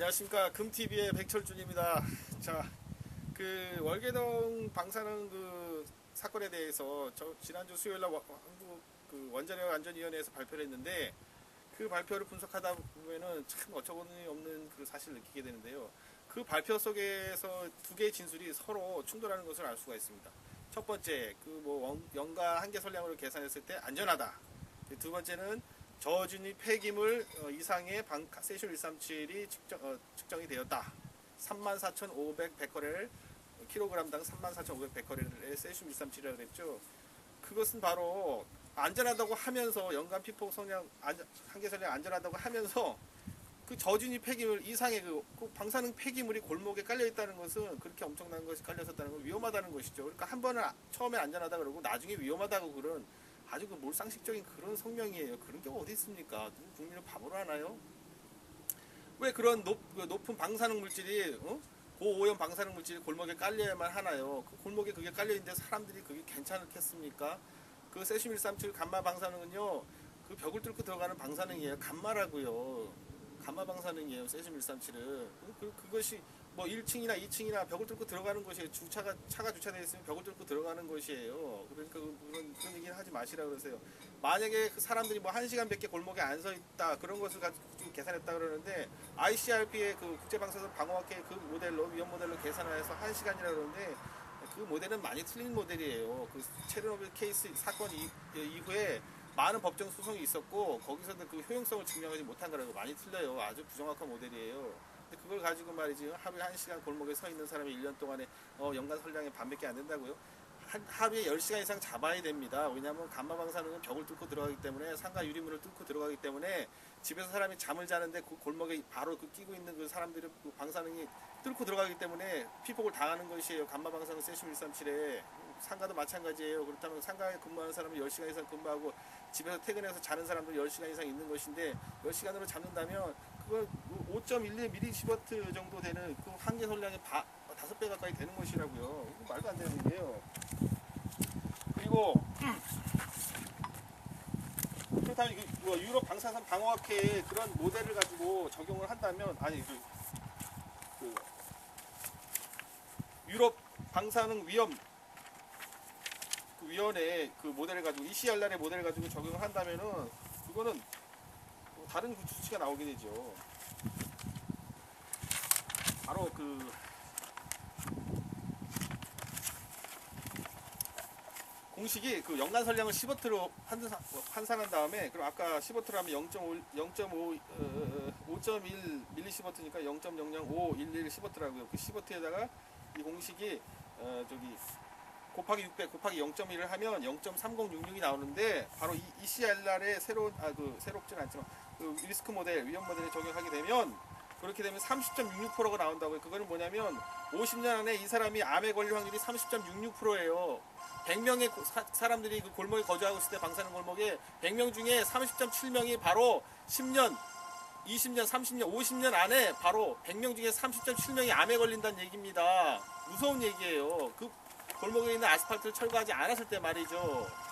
안녕하십니까 금TV의 백철준입니다. 자, 그 월계동 방사능 그 사건에 대해서 저 지난주 수요일 날 와- 한국 그 원자력 안전위원회에서 발표를 했는데 그 발표를 분석하다 보면은 참 어처구니 없는 그 사실을 느끼게 되는데요. 그 발표 속에서 두 개의 진술이 서로 충돌하는 것을 알 수가 있습니다. 첫 번째, 그 뭐 연가 한계 선량으로 계산했을 때 안전하다. 두 번째는 저준위 폐기물 어, 이상의 방, 세슘 137이 측정, 어, 측정이 되었다. 34,500 베커렐 킬로그램당 34,500 베커렐의 세슘 137이라고 그랬죠. 그것은 바로 안전하다고 하면서 연간 피폭 성량 한계 선량 안전하다고 하면서 그 저준위 폐기물 이상의 그, 그 방사능 폐기물이 골목에 깔려 있다는 것은 그렇게 엄청난 것이 깔려 있었다는 건 위험하다는 것이죠. 그러니까 한 번은 아- 처음에 안전하다 그러고 나중에 위험하다고 그런 아주 그 몰상식적인 그런 성명이에요. 그런 경우 어디 있습니까? 누구 국민을 바보로 하나요? 왜 그런 높, 그 높은 방사능 물질이 어? 고오염 방사능 물질이 골목에 깔려야만 하나요? 그 골목에 그게 깔려 있는데 사람들이 그게 괜찮겠습니까? 그 세슘 137 감마 방사능은요. 그 벽을 뚫고 들어가는 방사능이에요. 감마라고요. 감마 방사능이에요. 세슘 137은 그, 그것이 뭐 1층이나 2층이나 벽을 뚫고 들어가는 것이에요. 주차가 차가 주차되어 있으면 벽을 뚫고 들어가는 것이에요. 그러니까 그- 그런 그런 얘기는 하지 마시라 그러세요. 만약에 그 사람들이 뭐한 시간 밖에 골목에 안 서 있다 그런 것을 가지고 좀 계산했다 그러는데 ICRP의 그 국제방사선 방어학회 그 모델로 위험 모델로 계산해서 한 시간이라 그러는데 그 모델은 많이 틀린 모델이에요. 그 체르노빌 케이스 사건 이, 이후에 많은 법정 소송이 있었고 거기서는 그 효용성을 증명하지 못한 거라고 많이 틀려요. 아주 부정확한 모델이에요. 근데 그걸 가지고 말이지 하루에 한 시간 골목에 서 있는 사람이 1년 동안에 어, 연간 선량의 반밖에 안 된다고요? 한, 하루에 10시간 이상 잡아야 됩니다. 왜냐하면 감마방사능은 벽을 뚫고 들어가기 때문에 상가 유리문을 뚫고 들어가기 때문에 집에서 사람이 잠을 자는데 그 골목에 바로 그 끼고 있는 그 사람들의 그 방사능이 뚫고 들어가기 때문에 피폭을 당하는 것이에요. 감마방사능 세슘 137에 상가도 마찬가지예요. 그렇다면 상가에 근무하는 사람이 10시간 이상 근무하고 집에서 퇴근해서 자는 사람들 10시간 이상 있는 것인데 10시간으로 잡는다면 그거 5.11mSv 정도 되는 그 한계 선량의 바, 5배 가까이 되는 것이라고요. 말도 안 되는 일이에요. 그리고 그렇다면 뭐 유럽 방사선 방어학회의 그런 모델을 가지고 적용을 한다면 아니 그, 그 유럽 방사능 위험 그 위원회 그 모델을 가지고 ECR날의 모델을 가지고 적용을 한다면은 그거는 뭐 다른 그 수치가 나오게 되죠. 바로 그 공식이 그 연간 선량을 10워트로 환산, 환산한 다음에 그럼 아까 10워트로 하면 0.5 0.5 어, 5.1 밀리시버트니까 0.00511 10워트라고요. 그 10워트에다가 이 공식이 어, 저기 곱하기 600 곱하기 0.1을 하면 0.3066이 나오는데 바로 이 ECR날의 새로운 아 그 새롭지는 않지만 그 리스크 모델 위험 모델에 적용하게 되면 그렇게 되면 30.66%가 나온다고요. 그거는 뭐냐면 50년 안에 이 사람이 암에 걸릴 확률이 30.66%예요. 100명의 사람들이 그 골목에 거주하고 있을 때 방사능 골목에 100명 중에 30.7명이 바로 10년, 20년, 30년, 50년 안에 바로 100명 중에 30.7명이 암에 걸린다는 얘기입니다. 무서운 얘기예요. 그 골목에 있는 아스팔트를 철거하지 않았을 때 말이죠.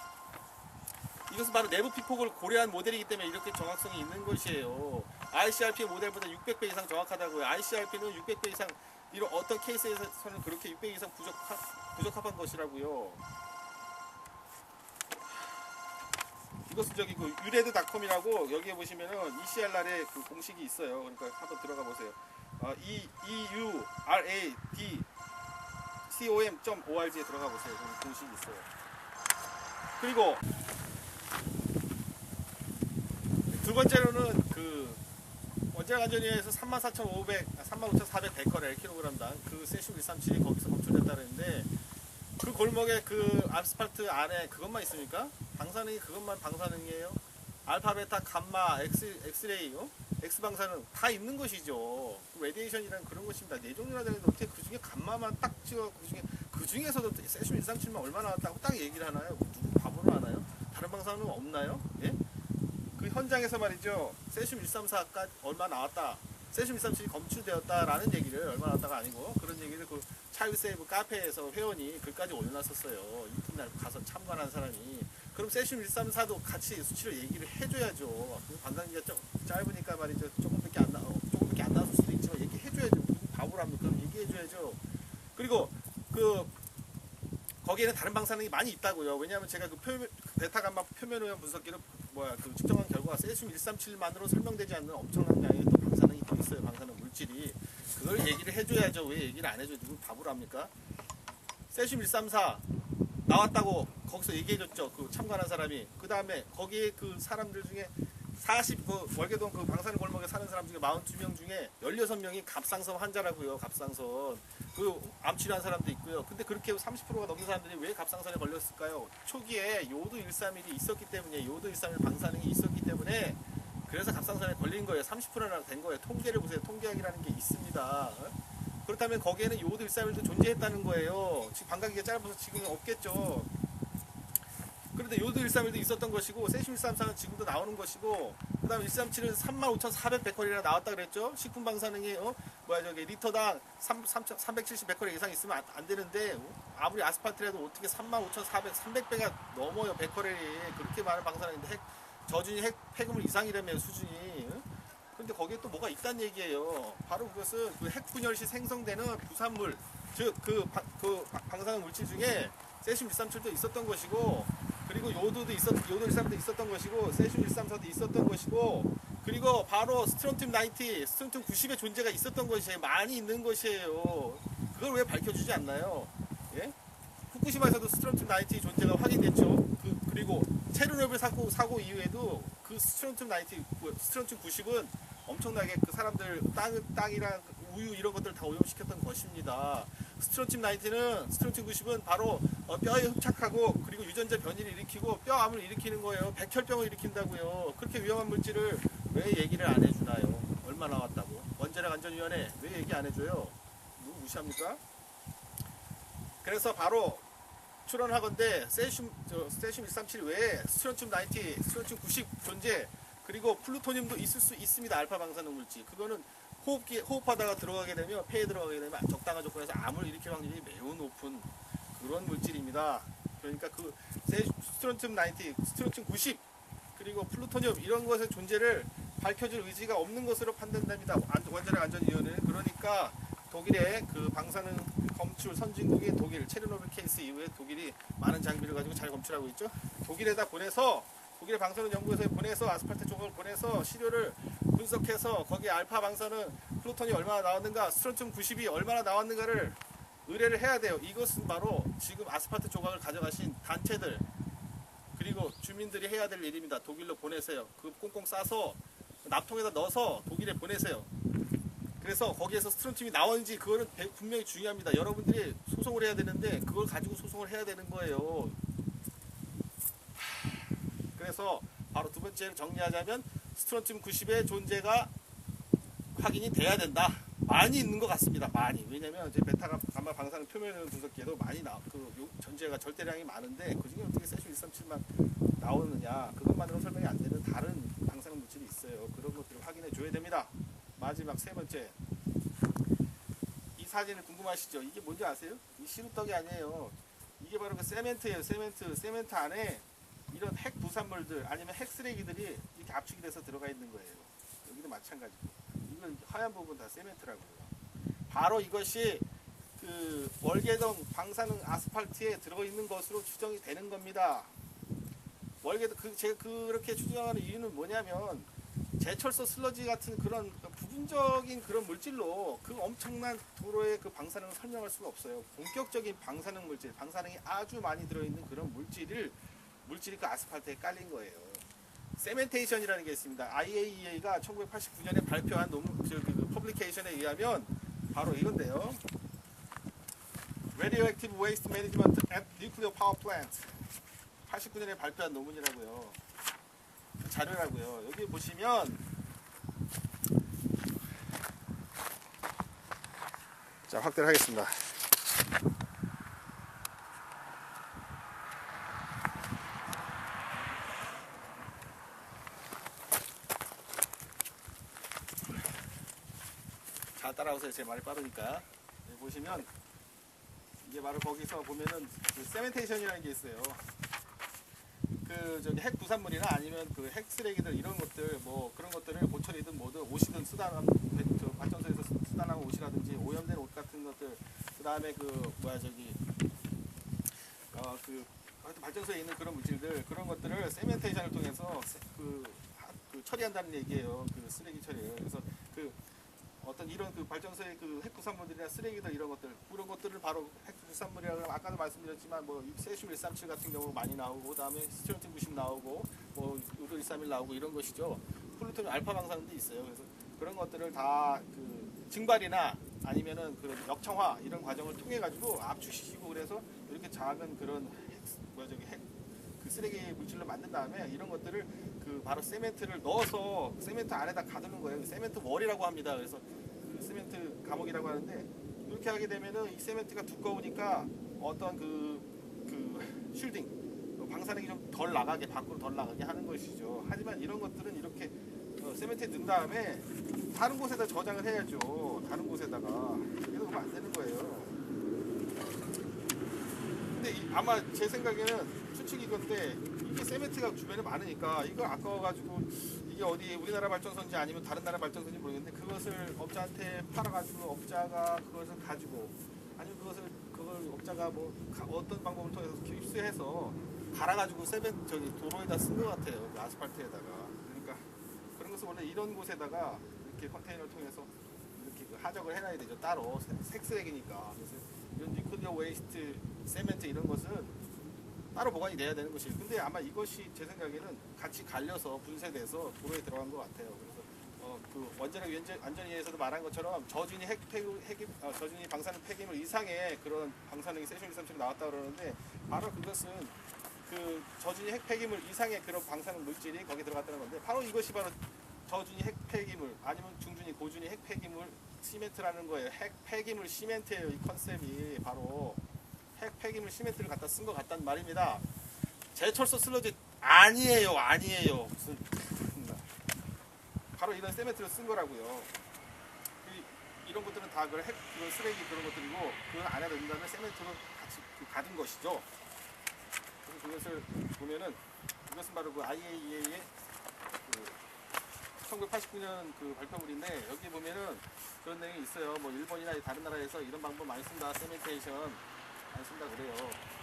이것은 바로 내부 피폭을 고려한 모델이기 때문에 이렇게 정확성이 있는 것이에요. ICRP 모델보다 600배 이상 정확하다고요. ICRP는 600배 이상 이런 어떤 케이스에서는 그렇게 600 이상 부족하, 부적합한 것이라고요. 이것은 저기 그 유레드닷컴이라고 여기에 보시면은 ECR날의 그 공식이 있어요. 그러니까 한번 들어가 보세요. 어, E E U R A D C O M.org에 들어가 보세요. 그 공식이 있어요. 그리고 두 번째로는 그 원자력 안전위에서 34,500, 35,400 베커렐 킬로그램당 그 세슘 137이 거기서 검출됐다 그랬는데 그 골목에 그 아스팔트 안에 그것만 있습니까? 방사능이 그것만 방사능이에요? 알파, 베타, 감마, 엑스, 엑스레이, 어? 엑스 방사능 다 있는 것이죠. 그 레디에이션이라는 그런 것입니다. 네 종류나 되는데 어떻게 그 중에 감마만 딱 찍어 그 중에 그 중에서도 세슘 137만 얼마나 나왔다고 딱 얘기를 하나요? 누구 바보로 하나요? 다른 방사능은 없나요? 예? 그 현장에서 말이죠. 세슘 134가 얼마 나왔다. 세슘 137이 검출되었다라는 얘기를 얼마 나왔다가 아니고 그런 얘기를 그 차일세이브 카페에서 회원이 글까지 올려놨었어요. 이튿날 가서 참관한 사람이. 그럼 세슘 134도 같이 수치를 얘기를 해줘야죠. 그 관광기가 좀 짧으니까 말이죠. 조금밖에 안 나, 어, 조금밖에 안 나왔을 수도 있지만 해줘야죠. 그리고 그 거기에는 다른 방사능이 많이 있다고요. 왜냐하면 제가 그 표면 그 베타 감마 표면 오염 분석기를 뭐야 그 측정한 결과가 세슘 137만으로 설명되지 않는 엄청난 양의 또 방사능이 또 있어요. 방사능 물질이 그걸 얘기를 해줘야죠. 왜 얘기를 안 해줘요? 누구 바보를 합니까? 세슘 134 나왔다고 거기서 얘기해줬죠. 그 참관한 사람이 그 다음에 거기에 그 사람들 중에 40, 그 월계동 그 방사능 골목에 사는 사람 중에 42명 중에 16명이 갑상선 환자라고요. 갑상선. 그 암치료한 사람도 있고요. 근데 그렇게 30%가 넘는 사람들이 왜 갑상선에 걸렸을까요? 초기에 요도 131이 있었기 때문에 요도 131 방사능이 있었기 때문에 그래서 갑상선에 걸린 거예요. 30%나 된 거예요. 통계를 보세요. 통계학이라는 게 있습니다. 어? 그렇다면 거기에는 요도 131도 존재했다는 거예요. 지금 방광기가 짧아서 지금은 없겠죠. 그런데 요도 131도 있었던 것이고 세슘 134는 지금도 나오는 것이고 그다음에 137은 35,400 베커리나 나왔다 그랬죠. 식품 방사능이 어 뭐야 저기 리터당 3, 370 베커리 이상 있으면 안, 안 되는데 어? 아무리 아스팔트라도 어떻게 35,400 300배가 넘어요 베커리 그렇게 많은 방사능인데 핵 저준이 핵 폐기물 이상이라면 수준이 어? 근데 거기에 또 뭐가 있다는 얘기예요. 바로 그것은 그 핵 분열 시 생성되는 부산물, 즉 그 그 방사능 물질 중에 세슘 137도 있었던 것이고, 그리고 요도도 있었 요도 134도 있었던 것이고, 세슘 134도 있었던 것이고, 그리고 바로 스트론튬 90, 스트론튬 90의 존재가 있었던 것이에요. 많이 있는 것이에요. 그걸 왜 밝혀주지 않나요? 예? 후쿠시마에서도 스트론튬 90 존재가 확인됐죠. 그, 그리고 체르노빌 사고, 사고 이후에도 그 스트론튬 90, 스트론튬 90은 엄청나게 그 사람들 땅, 땅이랑 우유 이런 것들 다 오염시켰던 것입니다. 스트론튬 90는 스트론튬 90은 바로 어, 뼈에 흡착하고 그리고 유전자 변이를 일으키고 뼈암을 일으키는 거예요. 백혈병을 일으킨다고요. 그렇게 위험한 물질을 왜 얘기를 안 해주나요? 얼마 나왔다고? 원자력 안전위원회 왜 얘기 안 해줘요? 누구 무시합니까? 그래서 바로 출원하건대 세슘 저 세슘 137 외에 스트론튬 90, 스트론튬 90 존재 그리고 플루토늄도 있을 수 있습니다. 알파 방사능 물질. 그거는 호흡기 호흡하다가 들어가게 되면 폐에 들어가게 되면 적당한 조건에서 암을 일으킬 확률이 매우 높은 그런 물질입니다. 그러니까 그 세- 스트론튬 90, 스트론튬 90 그리고 플루토늄 이런 것의 존재를 밝혀줄 의지가 없는 것으로 판단됩니다. 안- 원자력 안전위원회는 그러니까 독일의 그 방사능 검출 선진국인 독일 체르노빌 케이스 이후에 독일이 많은 장비를 가지고 잘 검출하고 있죠. 독일에다 보내서 독일의 방사능 연구소에 보내서 아스팔트 쪽을 보내서 시료를 분석해서 거기에 알파 방사능 플루톤이 얼마나 나왔는가 스트론튬 90이 얼마나 나왔는가를 의뢰를 해야 돼요. 이것은 바로 지금 아스팔트 조각을 가져가신 단체들 그리고 주민들이 해야 될 일입니다. 독일로 보내세요. 그 꽁꽁 싸서 납통에다 넣어서 독일에 보내세요. 그래서 거기에서 스트론튬이 나오는지 그거는 배- 분명히 중요합니다. 여러분들이 소송을 해야 되는데 그걸 가지고 소송을 해야 되는 거예요. 그래서 바로 두 번째를 정리하자면 스트론튬 90의 존재가 확인이 돼야 된다. 많이 있는 것 같습니다. 많이. 왜냐면 이제 베타 감마 방사능 표면 분석기에도 많이 나, 그 요- 전제가 절대량이 많은데 그 중에 어떻게 세슘 137만 나오느냐 그것만으로 설명이 안 되는 다른 방사능 물질이 있어요. 그런 것들을 확인해 줘야 됩니다. 마지막 세 번째. 이 사진을 궁금하시죠? 이게 뭔지 아세요? 이 시루떡이 아니에요. 이게 바로 그 세멘트예요. 세멘트. 세멘트 안에 이런 핵 부산물들 아니면 핵 쓰레기들이 이렇게 압축이 돼서 들어가 있는 거예요. 여기도 마찬가지고. 이건 하얀 부분 다 세멘트라고요. 바로 이것이 그 월계동 방사능 아스팔트에 들어 있는 것으로 추정이 되는 겁니다. 월계동 그 제가 그렇게 추정하는 이유는 뭐냐면 제철소 슬러지 같은 그런 그 부분적인 그런 물질로 그 엄청난 도로의 그 방사능을 설명할 수가 없어요. 본격적인 방사능 물질, 방사능이 아주 많이 들어있는 그런 물질을 물질이 그 아스팔트에 깔린 거예요. 세멘테이션이라는 게 있습니다. IAEA가 1989년에 발표한 논문 그, 그, 그 퍼블리케이션에 의하면 바로 이건데요. Radioactive Waste Management at Nuclear Power Plant 89년에 발표한 논문이라고요. 그 자료라고요. 여기 보시면 자 확대를 하겠습니다. 잘 따라오세요. 제 말이 빠르니까. 여기 보시면 이게 바로 거기서 보면은 그 세멘테이션이라는 게 있어요. 그 저기 핵 부산물이나 아니면 그 핵 쓰레기들 이런 것들 뭐 그런 것들을 보철이든 뭐든 옷이든 쓰다 남- 저 발전소에서 쓰- 수단하고 옷이라든지 오염된 옷 같은 것들 그 다음에 그 뭐야 저기 어그 발전소에 있는 그런 물질들 그런 것들을 세멘테이션을 통해서 세- 그, 하- 그 처리한다는 얘기예요. 그 쓰레기 처리를. 그래서 그 어떤 이런 그 발전소의 그 핵구산물들이나 쓰레기들 이런 것들 그런 것들을 바로 핵구산물이라고 하면 아까도 말씀드렸지만 뭐 세슘 137 같은 경우 많이 나오고 그다음에 스티론틴 90 나오고 뭐 요도 131 나오고 이런 것이죠. 플루토늄 알파 방사능도 있어요. 그래서 그런 것들을 다 그 증발이나 아니면은 그런 역청화 이런 과정을 통해 가지고 압축시키고 그래서 이렇게 작은 그런 핵 뭐야 저기 핵 그 쓰레기 물질로 만든 다음에 이런 것들을 그 바로 세멘트를 넣어서 세멘트 안에다 가두는 거예요. 세멘트 월이라고 합니다. 그래서 그 세멘트 감옥이라고 하는데 이렇게 하게 되면은 이 세멘트가 두꺼우니까 어떤 그, 그 쉴딩 어, 방사능이 좀 덜 나가게 밖으로 덜 나가게 하는 것이죠. 하지만 이런 것들은 이렇게 어, 세멘트에 넣은 다음에 다른 곳에다 저장을 해야죠. 다른 곳에다가 이렇게 하면 안 되는 거예요. 근데 이- 아마 제 생각에는 추측이 건데 이게 세멘트가 주변에 많으니까 이거 아까워가지고 이게 어디 우리나라 발전소인지 아니면 다른 나라 발전소인지 모르겠는데 그것을 업자한테 팔아가지고 업자가 그것을 가지고 아니면 그것을 그걸 업자가 뭐 가- 어떤 방법을 통해서 흡수해서 갈아가지고 세멘 저기 도로에다 쓴 것 같아요. 그 아스팔트에다가. 그러니까 그런 것을 원래 이런 곳에다가 이렇게 컨테이너를 통해서 이렇게 그 하적을 해놔야 되죠. 따로 색- 색쓰레기니까. 그래서 이런 뉴클리어 웨이스트 세멘트 이런 것은 따로 보관이 돼야 되는 것이에요. 근데 아마 이것이 제 생각에는 같이 갈려서 분쇄돼서 도로에 들어간 것 같아요. 그래서 어, 그 원자력原제- 안전위에서도 말한 것처럼 저준위 핵, 폐, 핵, 어, 저준위 방사능 폐기물 이상의 그런 방사능이 세슘 237이 나왔다 그러는데 바로 그것은 그 저준위 핵 폐기물 이상의 그런 방사능 물질이 거기 들어갔다는 건데 바로 이것이 바로 저준위 핵 폐기물 아니면 중준위 고준위 핵 폐기물 시멘트라는 거예요. 핵 폐기물 시멘트예요. 이 컨셉이 바로 핵 폐기물 시멘트를 갖다 쓴 것 같단 말입니다. 제철소 슬러지 아니에요, 아니에요. 무슨 바로 이런 세멘트를 쓴 거라고요. 이, 이런 것들은 다 그런 핵, 그런 쓰레기 그런 것들이고 그 안에 넣은 다음에 세멘트로 같이 그 가둔 것이죠. 그래서 그것을 보면은 이것은 바로 그 IAEA의 그 1989년 그 발표물인데 여기 보면은 그런 내용이 있어요. 뭐 일본이나 다른 나라에서 이런 방법 많이 쓴다. 세멘테이션 많이 쓴다 그래요.